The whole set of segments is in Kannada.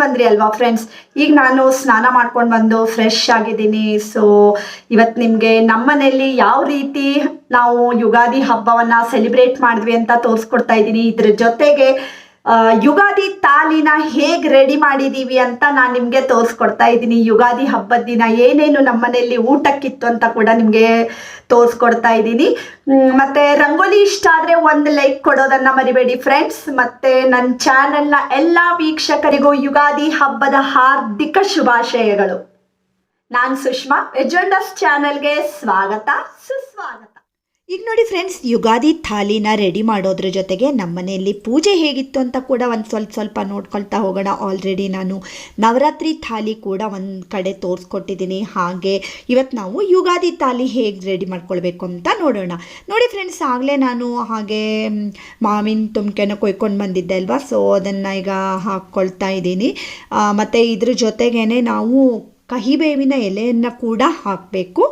ಬಂದ್ರಿ ಅಲ್ವಾ ಫ್ರೆಂಡ್ಸ್ ಈಗ ನಾನು ಸ್ನಾನ ಮಾಡ್ಕೊಂಡು ಬಂದು ಫ್ರೆಶ್ ಆಗಿದ್ದೀನಿ. ಸೊ ಇವತ್ತು ನಿಮಗೆ ನಮ್ಮನೆಯಲ್ಲಿ ಯಾವ ರೀತಿ ನಾವು ಯುಗಾದಿ ಹಬ್ಬವನ್ನ ಸೆಲೆಬ್ರೇಟ್ ಮಾಡಿದ್ವಿ ಅಂತ ತೋರಿಸ್ಕೊಡ್ತಾ ಇದ್ದೀನಿ. ಇದ್ರ ಜೊತೆಗೆ ಯುಗಾದಿ ತಾಲಿನ ಹೇಗ್ ರೆಡಿ ಮಾಡಿದೀವಿ ಅಂತ ನಾನು ನಿಮ್ಗೆ ತೋರಿಸ್ಕೊಡ್ತಾ ಇದ್ದೀನಿ. ಯುಗಾದಿ ಹಬ್ಬದ ದಿನ ಏನೇನು ನಮ್ಮನೆಯಲ್ಲಿ ಊಟಕ್ಕಿತ್ತು ಅಂತ ಕೂಡ ನಿಮ್ಗೆ ತೋರಿಸ್ಕೊಡ್ತಾ ಇದ್ದೀನಿ. ಮತ್ತೆ ರಂಗೋಲಿ ಇಷ್ಟ ಆದ್ರೆ ಒಂದು ಲೈಕ್ ಕೊಡೋದನ್ನ ಮರಿಬೇಡಿ ಫ್ರೆಂಡ್ಸ್ ಮತ್ತೆ ನನ್ನ ಚಾನೆಲ್ನ ಎಲ್ಲ ವೀಕ್ಷಕರಿಗೂ ಯುಗಾದಿ ಹಬ್ಬದ ಹಾರ್ದಿಕ ಶುಭಾಶಯಗಳು. ನಾನು ಸುಷ್ಮಾ, ಎಜೆಂಡಸ್ ಚಾನೆಲ್ಗೆ ಸ್ವಾಗತ, ಸುಸ್ವಾಗತ. ಈಗ ನೋಡಿ ಫ್ರೆಂಡ್ಸ್ ಯುಗಾದಿ ಥಾಲಿನ ರೆಡಿ ಮಾಡೋದ್ರ ಜೊತೆಗೆ ನಮ್ಮ ಮನೆಯಲ್ಲಿ ಪೂಜೆ ಹೇಗಿತ್ತು ಅಂತ ಕೂಡ ಒಂದು ಸ್ವಲ್ಪ ಸ್ವಲ್ಪ ನೋಡ್ಕೊಳ್ತಾ ಹೋಗೋಣ. ಆಲ್ರೆಡಿ ನಾನು ನವರಾತ್ರಿ ಥಾಲಿ ಕೂಡ ಒಂದು ಕಡೆ ತೋರಿಸ್ಕೊಟ್ಟಿದ್ದೀನಿ. ಹಾಗೆ ಇವತ್ತು ನಾವು ಯುಗಾದಿ ಥಾಲಿ ಹೇಗೆ ರೆಡಿ ಮಾಡ್ಕೊಳ್ಬೇಕು ಅಂತ ನೋಡೋಣ. ನೋಡಿ ಫ್ರೆಂಡ್ಸ್ ಆಗಲೇ ನಾನು ಹಾಗೆ ಮಾವಿನ ತುಮಕೆನ ಕೊಯ್ಕೊಂಡು ಬಂದಿದ್ದೆ ಅಲ್ವಾ? ಸೊ ಅದನ್ನು ಈಗ ಹಾಕ್ಕೊಳ್ತಾ ಇದ್ದೀನಿ. ಮತ್ತು ಇದ್ರ ಜೊತೆಗೇ ನಾವು ಕಹಿಬೇವಿನ ಎಲೆಯನ್ನು ಕೂಡ ಹಾಕಬೇಕು.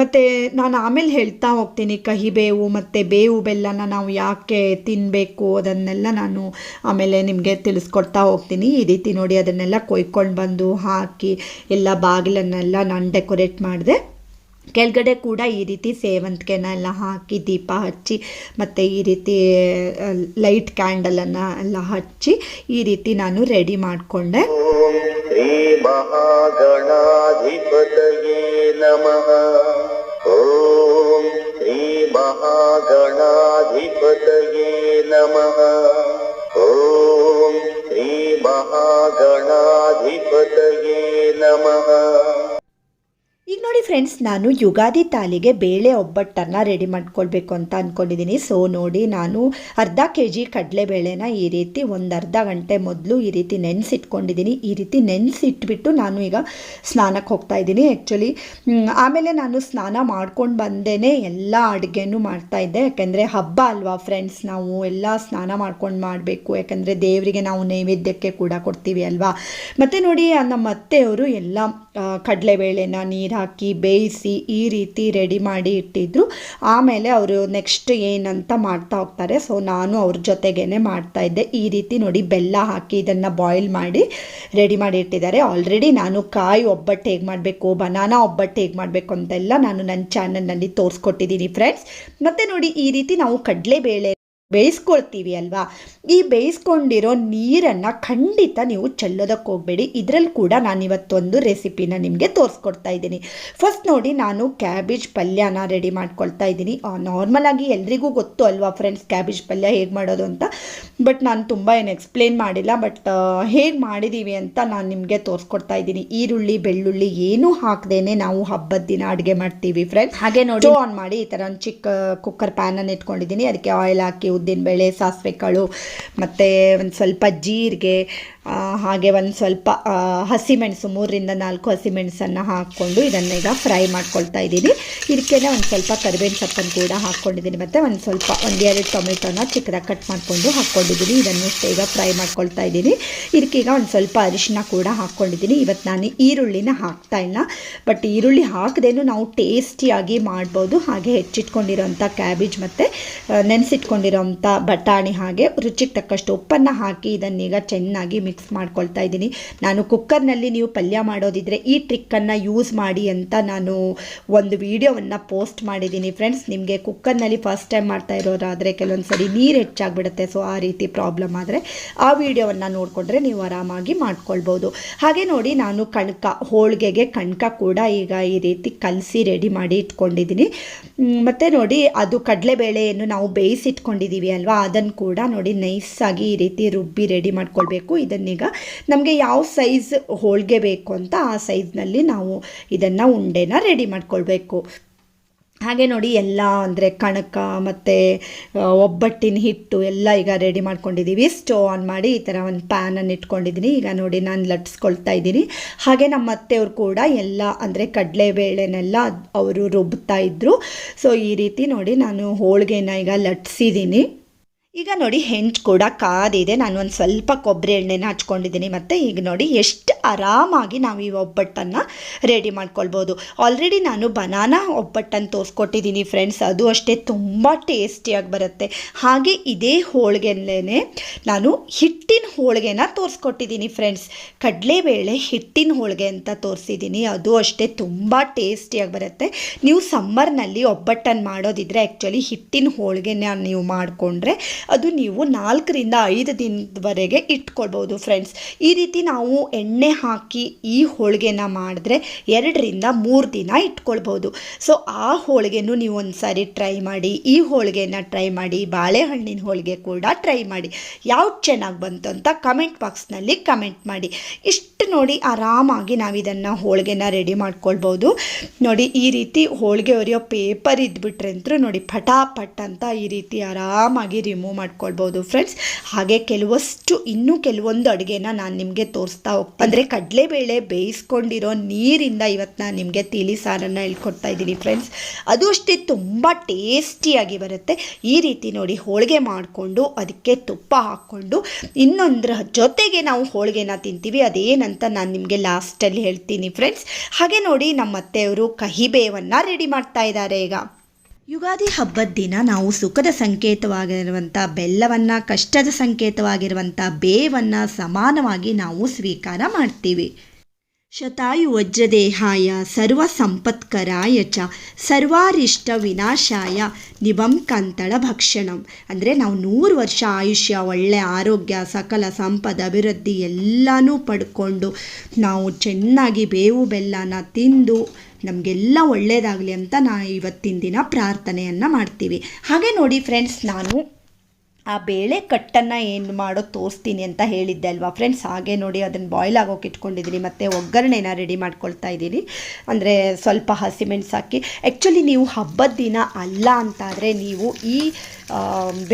ಮತ್ತು ನಾನು ಆಮೇಲೆ ಹೇಳ್ತಾ ಹೋಗ್ತೀನಿ ಕಹಿಬೇವು ಮತ್ತು ಬೇವು ಬೆಲ್ಲನ ನಾವು ಯಾಕೆ ತಿನ್ನಬೇಕು ಅದನ್ನೆಲ್ಲ ನಾನು ಆಮೇಲೆ ನಿಮಗೆ ತಿಳಿಸ್ಕೊಡ್ತಾ ಹೋಗ್ತೀನಿ. ಈ ರೀತಿ ನೋಡಿ ಅದನ್ನೆಲ್ಲ ಕೊಯ್ಕೊಂಡು ಬಂದು ಹಾಕಿ ಎಲ್ಲ ಬಾಗಿಲನ್ನೆಲ್ಲ ನಾನು ಡೆಕೋರೇಟ್ ಮಾಡಿದೆ. ಕೆಳಗಡೆ ಕೂಡ ಈ ರೀತಿ ಸೇವಂತಿಗೆನ ಎಲ್ಲ ಹಾಕಿ ದೀಪ ಹಚ್ಚಿ ಮತ್ತು ಈ ರೀತಿ ಲೈಟ್ ಕ್ಯಾಂಡಲನ್ನು ಎಲ್ಲ ಹಚ್ಚಿ ಈ ರೀತಿ ನಾನು ರೆಡಿ ಮಾಡಿಕೊಂಡೆ. श्रीमहागणाधिपतये नमः। ॐ श्रीमहागणाधिपतये नमः। ॐ श्रीमहागणाधिपतये नमः ಈಗ ನೋಡಿ ಫ್ರೆಂಡ್ಸ್ ನಾನು ಯುಗಾದಿ ತಾಲಿಗೆ ಬೇಳೆ ಒಬ್ಬಟ್ಟನ್ನು ರೆಡಿ ಮಾಡ್ಕೊಳ್ಬೇಕು ಅಂತ ಅಂದ್ಕೊಂಡಿದ್ದೀನಿ ಸೊ ನೋಡಿ ನಾನು ಅರ್ಧ ಕೆ ಜಿ ಕಡಲೆಬೇಳೆನ ಈ ರೀತಿ ಒಂದು ಅರ್ಧ ಗಂಟೆ ಮೊದಲು ಈ ರೀತಿ ನೆನೆಸಿಟ್ಕೊಂಡಿದ್ದೀನಿ ಈ ರೀತಿ ನೆನೆಸಿಟ್ಬಿಟ್ಟು ನಾನು ಈಗ ಸ್ನಾನಕ್ಕೆ ಹೋಗ್ತಾ ಇದ್ದೀನಿ. ಆ್ಯಕ್ಚುಲಿ ಆಮೇಲೆ ನಾನು ಸ್ನಾನ ಮಾಡ್ಕೊಂಡು ಬಂದೇ ಎಲ್ಲ ಅಡುಗೆನೂ ಮಾಡ್ತಾಯಿದ್ದೆ ಯಾಕೆಂದರೆ ಹಬ್ಬ ಅಲ್ವಾ ಫ್ರೆಂಡ್ಸ್ ನಾವು ಎಲ್ಲ ಸ್ನಾನ ಮಾಡ್ಕೊಂಡು ಮಾಡಬೇಕು. ಯಾಕೆಂದರೆ ದೇವರಿಗೆ ನಾವು ನೈವೇದ್ಯಕ್ಕೆ ಕೂಡ ಕೊಡ್ತೀವಿ ಅಲ್ವಾ. ಮತ್ತು ನೋಡಿ, ನಮ್ಮ ಅತ್ತೆಯವರು ಎಲ್ಲ ಕಡಲೆಬೇಳೆನ ನೀರು ಹಾಕಿ ಬೇಯಿಸಿ ಈ ರೀತಿ ರೆಡಿ ಮಾಡಿ ಇಟ್ಟಿದ್ರು. ಆಮೇಲೆ ಅವರು ನೆಕ್ಸ್ಟ್ ಏನಂತ ಮಾಡ್ತಾ ಹೋಗ್ತಾರೆ. ಸೊ ನಾನು ಅವ್ರ ಜೊತೆಗೇನೆ ಮಾಡ್ತಾ ಇದ್ದೆ. ಈ ರೀತಿ ನೋಡಿ ಬೆಲ್ಲ ಹಾಕಿ ಇದನ್ನು ಬಾಯ್ಲ್ ಮಾಡಿ ರೆಡಿ ಮಾಡಿ ಇಟ್ಟಿದ್ದಾರೆ. ಆಲ್ರೆಡಿ ನಾನು ಕಾಯಿ ಒಬ್ಬಟ್ಟು ಹೇಗೆ ಮಾಡಬೇಕು ಬನಾನಾ ಒಬ್ಬಟ್ಟು ಹೇಗೆ ಮಾಡಬೇಕು ಅಂತೆಲ್ಲ ನಾನು ನನ್ನ ಚಾನಲ್ನಲ್ಲಿ ತೋರಿಸ್ಕೊಟ್ಟಿದ್ದೀನಿ ಫ್ರೆಂಡ್ಸ್ ಮತ್ತು ನೋಡಿ ಈ ರೀತಿ ನಾವು ಕಡಲೆಬೇಳೆ ಬೇಯಿಸ್ಕೊಳ್ತೀವಿ ಅಲ್ವಾ? ಈ ಬೇಯಿಸ್ಕೊಂಡಿರೋ ನೀರನ್ನು ಖಂಡಿತ ನೀವು ಚೆಲ್ಲೋದಕ್ಕೆ ಹೋಗಬೇಡಿ. ಇದರಲ್ಲಿ ಕೂಡ ನಾನು ಇವತ್ತೊಂದು ರೆಸಿಪಿನ ನಿಮಗೆ ತೋರಿಸ್ಕೊಡ್ತಾ ಇದ್ದೀನಿ. ಫಸ್ಟ್ ನೋಡಿ ನಾನು ಕ್ಯಾಬೇಜ್ ಪಲ್ಯನ ರೆಡಿ ಮಾಡ್ಕೊಳ್ತಾ ಇದ್ದೀನಿ. ನಾರ್ಮಲ್ ಆಗಿ ಎಲ್ರಿಗೂ ಗೊತ್ತು ಅಲ್ವಾ ಫ್ರೆಂಡ್ಸ್ ಕ್ಯಾಬೇಜ್ ಪಲ್ಯ ಹೇಗೆ ಮಾಡೋದು ಅಂತ? ಬಟ್ ನಾನು ತುಂಬ ಏನು ಎಕ್ಸ್ಪ್ಲೇನ್ ಮಾಡಿಲ್ಲ. ಬಟ್ ಹೇಗೆ ಮಾಡಿದ್ದೀವಿ ಅಂತ ನಾನು ನಿಮಗೆ ತೋರಿಸ್ಕೊಡ್ತಾ ಇದ್ದೀನಿ. ಈರುಳ್ಳಿ ಬೆಳ್ಳುಳ್ಳಿ ಏನೂ ಹಾಕ್ದೇನೆ ನಾವು ಹಬ್ಬದ ದಿನ ಅಡುಗೆ ಮಾಡ್ತೀವಿ ಫ್ರೆಂಡ್ಸ್. ಹಾಗೆ ನೋಡಿ. ಆನ್ ಮಾಡಿ ಈ ಥರ ಒಂದು ಚಿಕ್ಕ ಕುಕ್ಕರ್ ಪ್ಯಾನನ್ನು ಇಟ್ಕೊಂಡಿದ್ದೀನಿ. ಅದಕ್ಕೆ ಆಯಿಲ್ ಹಾಕಿ ಉದ್ದಿನಬೇಳೆ ಸಾಸಿವೆ ಕಾಳು ಮತ್ತು ಒಂದು ಸ್ವಲ್ಪ ಜೀರಿಗೆ ಹಾಗೆ ಒಂದು ಸ್ವಲ್ಪ ಹಸಿಮೆಣಸು ಮೂರರಿಂದ ನಾಲ್ಕು ಹಸಿಮೆಣಸನ್ನು ಹಾಕ್ಕೊಂಡು ಇದನ್ನೀಗ ಫ್ರೈ ಮಾಡ್ಕೊಳ್ತಾ ಇದ್ದೀನಿ. ಇದಕ್ಕೆ ಒಂದು ಸ್ವಲ್ಪ ಕರಿಬೇವಿನ ಸೊಪ್ಪನ್ನು ಕೂಡ ಹಾಕ್ಕೊಂಡಿದ್ದೀನಿ ಮತ್ತು ಒಂದು ಸ್ವಲ್ಪ ಒಂದೆರಡು ಟೊಮೆಟೊನ ಚಿಕ್ಕದಾಗಿ ಕಟ್ ಮಾಡಿಕೊಂಡು ಹಾಕ್ಕೊಂಡಿದ್ದೀನಿ ಇದನ್ನು ಈಗ ಫ್ರೈ ಮಾಡ್ಕೊಳ್ತಾ ಇದ್ದೀನಿ. ಇದಕ್ಕೀಗ ಒಂದು ಸ್ವಲ್ಪ ಅರಿಶಿನ ಕೂಡ ಹಾಕ್ಕೊಂಡಿದ್ದೀನಿ ಇವತ್ತು ನಾನು ಈರುಳ್ಳಿನ ಹಾಕ್ತಾ ಇಲ್ಲ. ಬಟ್ ಈರುಳ್ಳಿ ಹಾಕದೇನು ನಾವು ಟೇಸ್ಟಿಯಾಗಿ ಮಾಡ್ಬೋದು. ಹಾಗೆ ಹೆಚ್ಚಿಟ್ಕೊಂಡಿರೋಂಥ ಕ್ಯಾಬೇಜ್ ಮತ್ತು ನೆನೆಸಿಟ್ಕೊಂಡಿರೋಂಥ ಬಟಾಣಿ ಹಾಗೆ ರುಚಿಗೆ ತಕ್ಕಷ್ಟು ಉಪ್ಪನ್ನು ಹಾಕಿ ಇದನ್ನೀಗ ಚೆನ್ನಾಗಿ ಮಿಕ್ಸ್ ಮಾಡ್ಕೊಳ್ತಾ ಇದ್ದೀನಿ. ನಾನು ಕುಕ್ಕರ್ನಲ್ಲಿ ನೀವು ಪಲ್ಯ ಮಾಡೋದಿದ್ರೆ ಈ ಟ್ರಿಕ್ಕನ್ನು ಯೂಸ್ ಮಾಡಿ ಅಂತ ನಾನು ಒಂದು ವೀಡಿಯೋವನ್ನು ಪೋಸ್ಟ್ ಮಾಡಿದ್ದೀನಿ ಫ್ರೆಂಡ್ಸ್ ನಿಮಗೆ ಕುಕ್ಕರ್ನಲ್ಲಿ ಫಸ್ಟ್ ಟೈಮ್ ಮಾಡ್ತಾ ಇರೋರಾದರೆ ಕೆಲವೊಂದು ಸರಿ ನೀರು ಹೆಚ್ಚಾಗ್ಬಿಡುತ್ತೆ ಸೊ ಆ ರೀತಿ ಪ್ರಾಬ್ಲಮ್ ಆದರೆ ಆ ವೀಡಿಯೋವನ್ನು ನೋಡಿಕೊಂಡ್ರೆ ನೀವು ಆರಾಮಾಗಿ ಮಾಡ್ಕೊಳ್ಬೋದು. ಹಾಗೆ ನೋಡಿ, ನಾನು ಕಣಕ, ಹೋಳಿಗೆಗೆ ಕಣಕ ಕೂಡ ಈಗ ಈ ರೀತಿ ಕಲಸಿ ರೆಡಿ ಮಾಡಿ ಇಟ್ಕೊಂಡಿದ್ದೀನಿ. ಮತ್ತು ನೋಡಿ, ಅದು ಕಡಲೆಬೇಳೆಯನ್ನು ನಾವು ಬೇಯಿಸಿಟ್ಕೊಂಡಿದ್ದೀವಿ ಅಲ್ವಾ ಅದನ್ನು ಕೂಡ ನೋಡಿ ನೈಸಾಗಿ ಈ ರೀತಿ ರುಬ್ಬಿ ರೆಡಿ ಮಾಡ್ಕೊಳ್ಬೇಕು. ಇದನ್ನೀಗ ನಮಗೆ ಯಾವ ಸೈಜ್ ಹೋಳಿಗೆ ಬೇಕು ಅಂತ ಆ ಸೈಜ್ನಲ್ಲಿ ನಾವು ಇದನ್ನು ಉಂಡೆನ ರೆಡಿ ಮಾಡ್ಕೊಳ್ಬೇಕು. ಹಾಗೆ ನೋಡಿ ಎಲ್ಲ ಅಂದರೆ ಕಣಕ ಮತ್ತು ಒಬ್ಬಟ್ಟಿನ ಹಿಟ್ಟು ಎಲ್ಲ ಈಗ ರೆಡಿ ಮಾಡ್ಕೊಂಡಿದ್ದೀವಿ ಸ್ಟೋವ್ ಆನ್ ಮಾಡಿ ಈ ಥರ ಒಂದು ಪ್ಯಾನನ್ನು ಇಟ್ಕೊಂಡಿದ್ದೀನಿ ಈಗ ನೋಡಿ ನಾನು ಲಟ್ಸ್ಕೊಳ್ತಾ ಇದ್ದೀನಿ. ಹಾಗೆ ನಮ್ಮ ಅತ್ತೆಯವರು ಕೂಡ ಎಲ್ಲ ಅಂದರೆ ಕಡಲೆಬೇಳೆನೆಲ್ಲ ಅವರು ರುಬ್ತಾ ಇದ್ದರು ಸೊ ಈ ರೀತಿ ನೋಡಿ ನಾನು ಹೋಳಿಗೆನ ಈಗ ಲಟ್ಸಿದ್ದೀನಿ ಈಗ ನೋಡಿ ಹೆಂಚು ಕೂಡ ಕಾದಿದೆ. ನಾನು ಒಂದು ಸ್ವಲ್ಪ ಕೊಬ್ಬರಿ ಎಣ್ಣೆನ ಹಚ್ಕೊಂಡಿದ್ದೀನಿ ಮತ್ತು ಈಗ ನೋಡಿ ಎಷ್ಟು ಆರಾಮಾಗಿ ನಾವು ಈ ಒಬ್ಬಟ್ಟನ್ನು ರೆಡಿ ಮಾಡ್ಕೊಳ್ಬೋದು. ಆಲ್ರೆಡಿ ನಾನು ಬನಾನಾ ಒಬ್ಬಟ್ಟನ್ನು ತೋರಿಸ್ಕೊಟ್ಟಿದ್ದೀನಿ ಫ್ರೆಂಡ್ಸ್ ಅದು ಅಷ್ಟೇ ತುಂಬ ಟೇಸ್ಟಿಯಾಗಿ ಬರುತ್ತೆ. ಹಾಗೆ ಇದೇ ಹೋಳಿಗೆಲ್ಲೇ ನಾನು ಹಿಟ್ಟಿನ ಹೋಳಿಗೆನ ತೋರಿಸ್ಕೊಟ್ಟಿದ್ದೀನಿ ಫ್ರೆಂಡ್ಸ್ ಕಡಲೆಬೇಳೆ ಹಿಟ್ಟಿನ ಹೋಳಿಗೆ ಅಂತ ತೋರಿಸಿದ್ದೀನಿ. ಅದು ಅಷ್ಟೇ ತುಂಬ ಟೇಸ್ಟಿಯಾಗಿ ಬರುತ್ತೆ. ನೀವು ಸಮ್ಮರ್ನಲ್ಲಿ ಒಬ್ಬಟ್ಟನ್ನು ಮಾಡೋದಿದ್ರೆ ಆ್ಯಕ್ಚುಲಿ ಹಿಟ್ಟಿನ ಹೋಳಿಗೆನ ನೀವು ಮಾಡಿಕೊಂಡ್ರೆ ಅದು ನೀವು ನಾಲ್ಕರಿಂದ ಐದು ದಿನದವರೆಗೆ ಇಟ್ಕೊಳ್ಬೋದು ಫ್ರೆಂಡ್ಸ್ ಈ ರೀತಿ ನಾವು ಎಣ್ಣೆ ಹಾಕಿ ಈ ಹೋಳಿಗೆನ ಮಾಡಿದ್ರೆ ಎರಡರಿಂದ ಮೂರು ದಿನ ಇಟ್ಕೊಳ್ಬೋದು. ಸೊ ಆ ಹೋಳಿಗೆನೂ ನೀವು ಒಂದು ಸಾರಿ ಟ್ರೈ ಮಾಡಿ, ಈ ಹೋಳಿಗೆನ ಟ್ರೈ ಮಾಡಿ, ಬಾಳೆಹಣ್ಣಿನ ಹೋಳಿಗೆ ಕೂಡ ಟ್ರೈ ಮಾಡಿ. ಯಾವ್ದು ಚೆನ್ನಾಗಿ ಬಂತು ಅಂತ ಕಮೆಂಟ್ ಬಾಕ್ಸ್ನಲ್ಲಿ ಕಮೆಂಟ್ ಮಾಡಿ. ಇಷ್ಟು ನೋಡಿ ಆರಾಮಾಗಿ ನಾವು ಇದನ್ನು ಹೋಳಿಗೆನ ರೆಡಿ ಮಾಡ್ಕೊಳ್ಬೋದು. ನೋಡಿ, ಈ ರೀತಿ ಹೋಳಿಗೆ ಒರೆಯೋ ಪೇಪರ್ ಇದ್ಬಿಟ್ರೆ ಅಂತೂ ನೋಡಿ ಪಟಾಪಟ್ ಅಂತ ಈ ರೀತಿ ಆರಾಮಾಗಿ ರಿಮೂವ್ ಮಾಡ್ಕೊಳ್ಬೋದು ಫ್ರೆಂಡ್ಸ್ ಹಾಗೆ ಕೆಲವಷ್ಟು, ಇನ್ನೂ ಕೆಲವೊಂದು ಅಡುಗೆನ ನಾನು ನಿಮಗೆ ತೋರಿಸ್ತಾ ಹೋಗ್ತೀನಿ. ಅಂದರೆ ಕಡಲೆಬೇಳೆ ಬೇಯಿಸ್ಕೊಂಡಿರೋ ನೀರಿಂದ ಇವತ್ತು ನಾನು ನಿಮಗೆ ತಿಳಿ ಸಾರನ್ನು ಹೇಳ್ಕೊಡ್ತಾ ಇದ್ದೀನಿ ಫ್ರೆಂಡ್ಸ್ ಅದು ಅಷ್ಟೇ ತುಂಬ ಟೇಸ್ಟಿಯಾಗಿ ಬರುತ್ತೆ. ಈ ರೀತಿ ನೋಡಿ ಹೋಳಿಗೆ ಮಾಡಿಕೊಂಡು ಅದಕ್ಕೆ ತುಪ್ಪ ಹಾಕ್ಕೊಂಡು ಇನ್ನೊಂದ್ರ ಜೊತೆಗೆ ನಾವು ಹೋಳಿಗೆನ ತಿಂತೀವಿ. ಅದೇನಂತ ನಾನು ನಿಮಗೆ ಲಾಸ್ಟಲ್ಲಿ ಹೇಳ್ತೀನಿ ಫ್ರೆಂಡ್ಸ್ ಹಾಗೆ ನೋಡಿ ನಮ್ಮ ಅತ್ತೆಯವರು ಕಹಿಬೇವನ್ನು ರೆಡಿ ಮಾಡ್ತಾ ಇದ್ದಾರೆ ಈಗ. ಯುಗಾದಿ ಹಬ್ಬದ ದಿನ ನಾವು ಸುಖದ ಸಂಕೇತವಾಗಿರುವಂಥ, ಬೆಲ್ಲವನ್ನು, ಕಷ್ಟದ ಸಂಕೇತವಾಗಿರುವಂಥ, ಬೇವನ್ನು ಸಮಾನವಾಗಿ ನಾವು ಸ್ವೀಕಾರ ಮಾಡ್ತೀವಿ. ಶತಾಯು ವಜ್ರದೇಹಾಯ, ಸರ್ವ ಸಂಪತ್ಕರಾಯ ಚ, ಸರ್ವಾರಿಷ್ಟ ವಿನಾಶಾಯ, ನಿಬಂ ಕಂತಳ ಭಕ್ಷಣಂ. ಅಂದರೆ ನಾವು ನೂರು ವರ್ಷ ಆಯುಷ್ಯ, ಒಳ್ಳೆ ಆರೋಗ್ಯ, ಸಕಲ ಸಂಪದ, ಅಭಿವೃದ್ಧಿ ಎಲ್ಲನೂ ಪಡ್ಕೊಂಡು ನಾವು ಚೆನ್ನಾಗಿ ಬೇವು ಬೆಲ್ಲನ ತಿಂದು ನಮಗೆಲ್ಲ ಒಳ್ಳೆಯದಾಗಲಿ ಅಂತ ನಾ ಇವತ್ತಿನ ದಿನ ಪ್ರಾರ್ಥನೆಯನ್ನು ಮಾಡ್ತೀವಿ. ಹಾಗೆ ನೋಡಿ ಫ್ರೆಂಡ್ಸ್ ನಾನು ಆ ಬೇಳೆ ಕಟ್ಟನ್ನು ಏನು ಮಾಡೋ ತೋರಿಸ್ತೀನಿ ಅಂತ ಹೇಳಿದ್ದೆ ಅಲ್ವಾ ಫ್ರೆಂಡ್ಸ್ ಹಾಗೆ ನೋಡಿ ಅದನ್ನು ಬಾಯ್ಲ್ ಆಗೋಕೆ ಇಟ್ಕೊಂಡಿದ್ದೀನಿ ಮತ್ತು ಒಗ್ಗರಣೆನ ರೆಡಿ ಮಾಡ್ಕೊಳ್ತಾ ಇದ್ದೀನಿ ಅಂದರೆ ಸ್ವಲ್ಪ ಹಸಿಮೆಣಸು ಹಾಕಿ. ಆ್ಯಕ್ಚುಲಿ ನೀವು ಹಬ್ಬದ ದಿನ ಅಲ್ಲ ಅಂತಾದರೆ ನೀವು ಈ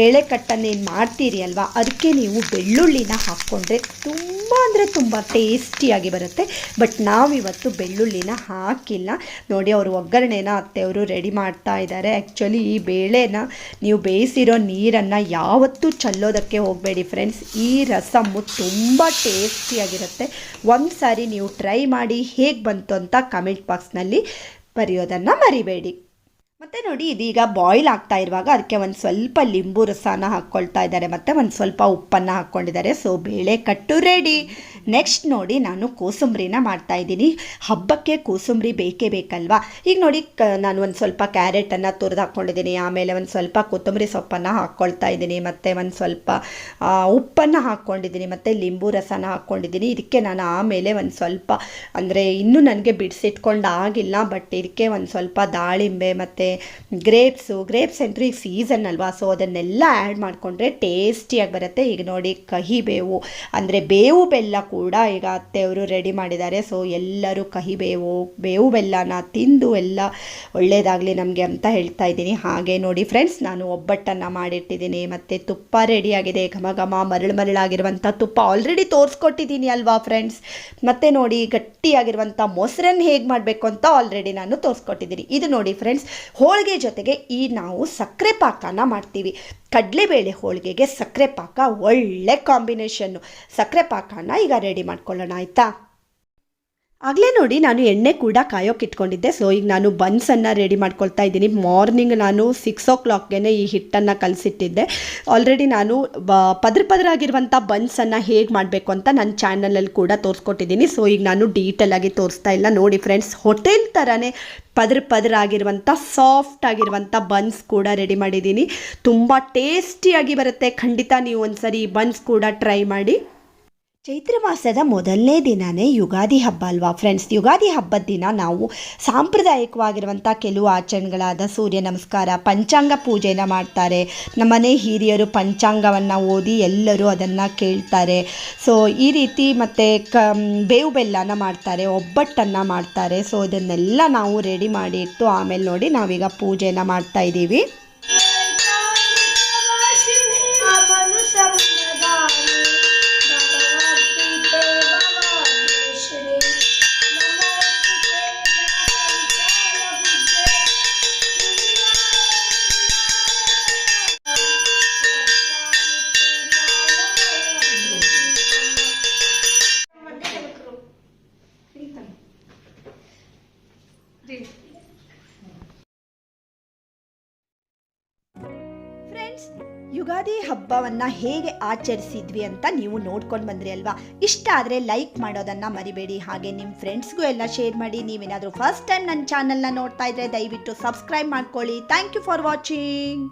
ಬೇಳೆ ಕಟ್ಟನ್ನು ಏನು ಮಾಡ್ತೀರಿ ಅಲ್ವಾ, ಅದಕ್ಕೆ ನೀವು ಬೆಳ್ಳುಳ್ಳಿನ ಹಾಕ್ಕೊಂಡ್ರೆ ತುಂಬ ಅಂದರೆ ತುಂಬ ಟೇಸ್ಟಿಯಾಗಿ ಬರುತ್ತೆ. ಬಟ್ ನಾವಿವತ್ತು ಬೆಳ್ಳುಳ್ಳಿನ ಹಾಕಿಲ್ಲ. ನೋಡಿ, ಅವರು ಒಗ್ಗರಣೆನ ಅತ್ತೆಯವರು ರೆಡಿ ಮಾಡ್ತಾ ಇದ್ದಾರೆ ಆ್ಯಕ್ಚುಲಿ ಈ ಬೇಳೆನ ನೀವು ಬೇಯಿಸಿರೋ ನೀರನ್ನು ಯಾವತ್ತೂ ಚಲ್ಲೋದಕ್ಕೆ ಹೋಗಬೇಡಿ ಫ್ರೆಂಡ್ಸ್ ಈ ರಸಮ್ಮು ತುಂಬ ಟೇಸ್ಟಿಯಾಗಿರುತ್ತೆ ಒಂದು ಸಾರಿ ನೀವು ಟ್ರೈ ಮಾಡಿ ಹೇಗೆ ಬಂತು ಅಂತ ಕಮೆಂಟ್ ಬಾಕ್ಸ್ನಲ್ಲಿ ಬರೆಯೋದನ್ನು ಮರಿಬೇಡಿ. ಮತ್ತು ನೋಡಿ ಇದೀಗ ಬಾಯ್ಲ್ ಆಗ್ತಾ ಇರುವಾಗ ಅದಕ್ಕೆ ಒಂದು ಸ್ವಲ್ಪ ಲಿಂಬು ರಸನ ಹಾಕ್ಕೊಳ್ತಾ ಇದ್ದಾರೆ. ಮತ್ತು ಒಂದು ಸ್ವಲ್ಪ ಉಪ್ಪನ್ನು ಹಾಕ್ಕೊಂಡಿದ್ದಾರೆ. ಸೊ ಬೇಳೆ ಕಟ್ಟು ರೆಡಿ ನೆಕ್ಸ್ಟ್ ನೋಡಿ, ನಾನು ಕೋಸಂಬರಿನ ಮಾಡ್ತಾ ಇದ್ದೀನಿ. ಹಬ್ಬಕ್ಕೆ ಕೋಸಂಬರಿ ಬೇಕೇ ಬೇಕಲ್ವಾ? ಈಗ ನೋಡಿ, ಕ, ನಾನು ಒಂದು ಸ್ವಲ್ಪ ಕ್ಯಾರೆಟನ್ನು ತುರಿದು ಹಾಕ್ಕೊಂಡಿದ್ದೀನಿ. ಆಮೇಲೆ ಒಂದು ಸ್ವಲ್ಪ ಕೊತ್ತಂಬರಿ ಸೊಪ್ಪನ್ನು ಹಾಕ್ಕೊಳ್ತಾ ಇದ್ದೀನಿ. ಮತ್ತು ಒಂದು ಸ್ವಲ್ಪ ಉಪ್ಪನ್ನು ಹಾಕ್ಕೊಂಡಿದ್ದೀನಿ. ಮತ್ತು ಲಿಂಬು ರಸನ ಹಾಕ್ಕೊಂಡಿದ್ದೀನಿ. ಇದಕ್ಕೆ ನಾನು ಆಮೇಲೆ ಒಂದು ಸ್ವಲ್ಪ, ಅಂದರೆ ಇನ್ನೂ ನನಗೆ ಬಿಡಿಸಿಟ್ಕೊಂಡು ಆಗಿಲ್ಲ ಬಟ್ ಇದಕ್ಕೆ ಒಂದು ಸ್ವಲ್ಪ ದಾಳಿಂಬೆ ಮತ್ತು ಗ್ರೇಪ್ಸು ಗ್ರೇಪ್ಸ್ ಅಂತೂ ಈಗ ಸೀಸನ್ ಅಲ್ವಾ? ಸೊ ಅದನ್ನೆಲ್ಲ ಆ್ಯಡ್ ಮಾಡಿಕೊಂಡ್ರೆ ಟೇಸ್ಟಿಯಾಗಿ ಬರುತ್ತೆ. ಈಗ ನೋಡಿ, ಕಹಿ ಬೇವು. ಅಂದರೆ ಬೇವು ಬೆಲ್ಲ ಕೂಡ ಈಗ ಅತ್ತೆಯವರು ರೆಡಿ ಮಾಡಿದ್ದಾರೆ. ಸೊ ಎಲ್ಲರೂ ಕಹಿ ಬೇವು ಬೇವು ಬೆಲ್ಲನ ತಿಂದು ಎಲ್ಲ ಒಳ್ಳೆಯದಾಗಲಿ ನಮಗೆ ಅಂತ ಹೇಳ್ತಾ ಇದ್ದೀನಿ. ಹಾಗೆ ನೋಡಿ ಫ್ರೆಂಡ್ಸ್ ನಾನು ಒಬ್ಬಟ್ಟನ್ನು ಮಾಡಿಟ್ಟಿದ್ದೀನಿ. ಮತ್ತು ತುಪ್ಪ ರೆಡಿಯಾಗಿದೆ ಘಮ ಘಮ, ಮರಳು ಮರಳಾಗಿರುವಂಥ ತುಪ್ಪ ಆಲ್ರೆಡಿ ತೋರಿಸ್ಕೊಟ್ಟಿದ್ದೀನಿ ಅಲ್ವಾ ಫ್ರೆಂಡ್ಸ್ ಮತ್ತು ನೋಡಿ ಗಟ್ಟಿಯಾಗಿರುವಂಥ ಮೊಸರನ್ನು ಹೇಗೆ ಮಾಡಬೇಕು ಅಂತ ಆಲ್ರೆಡಿ ನಾನು ತೋರಿಸ್ಕೊಟ್ಟಿದ್ದೀನಿ. ಇದು ನೋಡಿ ಫ್ರೆಂಡ್ಸ್ ಹೋಳಿಗೆ ಜೊತೆಗೆ ಈ ನಾವು ಸಕ್ಕರೆ ಪಾಕನ ಮಾಡ್ತೀವಿ. ಕಡಲೆಬೇಳೆ ಹೋಳಿಗೆಗೆ ಸಕ್ಕರೆ ಪಾಕ ಒಳ್ಳೆ ಕಾಂಬಿನೇಷನ್ನು. ಸಕ್ಕರೆ ಪಾಕನ ಈಗ ರೆಡಿ ಮಾಡ್ಕೊಳ್ಳೋಣ, ಆಯಿತಾ? ಆಗಲೇ ನೋಡಿ ನಾನು ಎಣ್ಣೆ ಕೂಡ ಕಾಯೋಕೆ ಇಟ್ಕೊಂಡಿದ್ದೆ. ಸೊ ಈಗ ನಾನು ಬನ್ಸನ್ನು ರೆಡಿ ಮಾಡ್ಕೊಳ್ತಾ ಇದ್ದೀನಿ. ಮಾರ್ನಿಂಗ್ ನಾನು ಸಿಕ್ಸ್ ಓ ಕ್ಲಾಕ್ಗೆ ಈ ಹಿಟ್ಟನ್ನು ಕಲಸಿಟ್ಟಿದ್ದೆ. ಆಲ್ರೆಡಿ ನಾನು, ಬ, ಪದ್ರ ಪದರಾಗಿರುವಂಥ ಬನ್ಸನ್ನು ಹೇಗೆ ಮಾಡಬೇಕು ಅಂತ ನನ್ನ ಚಾನಲಲ್ಲಿ ಕೂಡ ತೋರಿಸ್ಕೊಟ್ಟಿದ್ದೀನಿ. ಸೊ ಈಗ ನಾನು ಡೀಟೇಲ್ ಆಗಿ ತೋರಿಸ್ತಾ ಇಲ್ಲ. ನೋಡಿ ಫ್ರೆಂಡ್ಸ್ ಹೋಟೆಲ್ ಥರನೇ ಪದ್ರ ಪದ್ರ ಆಗಿರುವಂಥ ಸಾಫ್ಟ್ ಆಗಿರುವಂಥ ಬನ್ಸ್ ಕೂಡ ರೆಡಿ ಮಾಡಿದ್ದೀನಿ. ತುಂಬ ಟೇಸ್ಟಿಯಾಗಿ ಬರುತ್ತೆ. ಖಂಡಿತ ನೀವು ಒಂದು ಸರಿ ಬನ್ಸ್ ಕೂಡ ಟ್ರೈ ಮಾಡಿ. ಚೈತ್ರ ಮಾಸದ ಮೊದಲನೇ ದಿನವೇ ಯುಗಾದಿ ಹಬ್ಬ ಅಲ್ವಾ ಫ್ರೆಂಡ್ಸ್ ಯುಗಾದಿ ಹಬ್ಬದ ದಿನ ನಾವು ಸಾಂಪ್ರದಾಯಿಕವಾಗಿರುವಂಥ ಕೆಲವು ಆಚರಣೆಗಳಾದ ಸೂರ್ಯ ನಮಸ್ಕಾರ, ಪಂಚಾಂಗ ಪೂಜೆನ ಮಾಡ್ತಾರೆ. ನಮ್ಮನೆ ಹಿರಿಯರು ಪಂಚಾಂಗವನ್ನು ಓದಿ ಎಲ್ಲರೂ ಅದನ್ನು ಕೇಳ್ತಾರೆ. ಸೊ ಈ ರೀತಿ ಮತ್ತು ಕ ಬೇವು ಬೆಲ್ಲನ ಮಾಡ್ತಾರೆ, ಒಬ್ಬಟ್ಟನ್ನು ಮಾಡ್ತಾರೆ. ಸೊ ಇದನ್ನೆಲ್ಲ ನಾವು ರೆಡಿ ಮಾಡಿ ಇಟ್ಟು ಆಮೇಲೆ ನೋಡಿ ನಾವೀಗ ಪೂಜೆನ ಮಾಡ್ತಾ ಇದ್ದೀವಿ. ಫ್ರೆಂಡ್ಸ್ ಯುಗಾದಿ ಹಬ್ಬವನ್ನು ಹೇಗೆ ಆಚರಿಸಿದ್ವಿ ಅಂತ ನೀವು ನೋಡ್ಕೊಂಡು ಬಂದ್ರಿ ಅಲ್ವಾ? ಇಷ್ಟ ಆದರೆ ಲೈಕ್ ಮಾಡೋದನ್ನ ಮರಿಬೇಡಿ. ಹಾಗೆ ನಿಮ್ಮ ಫ್ರೆಂಡ್ಸ್ಗೂ ಎಲ್ಲ ಶೇರ್ ಮಾಡಿ. ನೀವೇನಾದರೂ ಫಸ್ಟ್ ಟೈಮ್ ನನ್ನ ಚಾನಲ್ನ ನೋಡ್ತಾ ಇದ್ರೆ ದಯವಿಟ್ಟು ಸಬ್ಸ್ಕ್ರೈಬ್ ಮಾಡ್ಕೊಳ್ಳಿ. Thank you for watching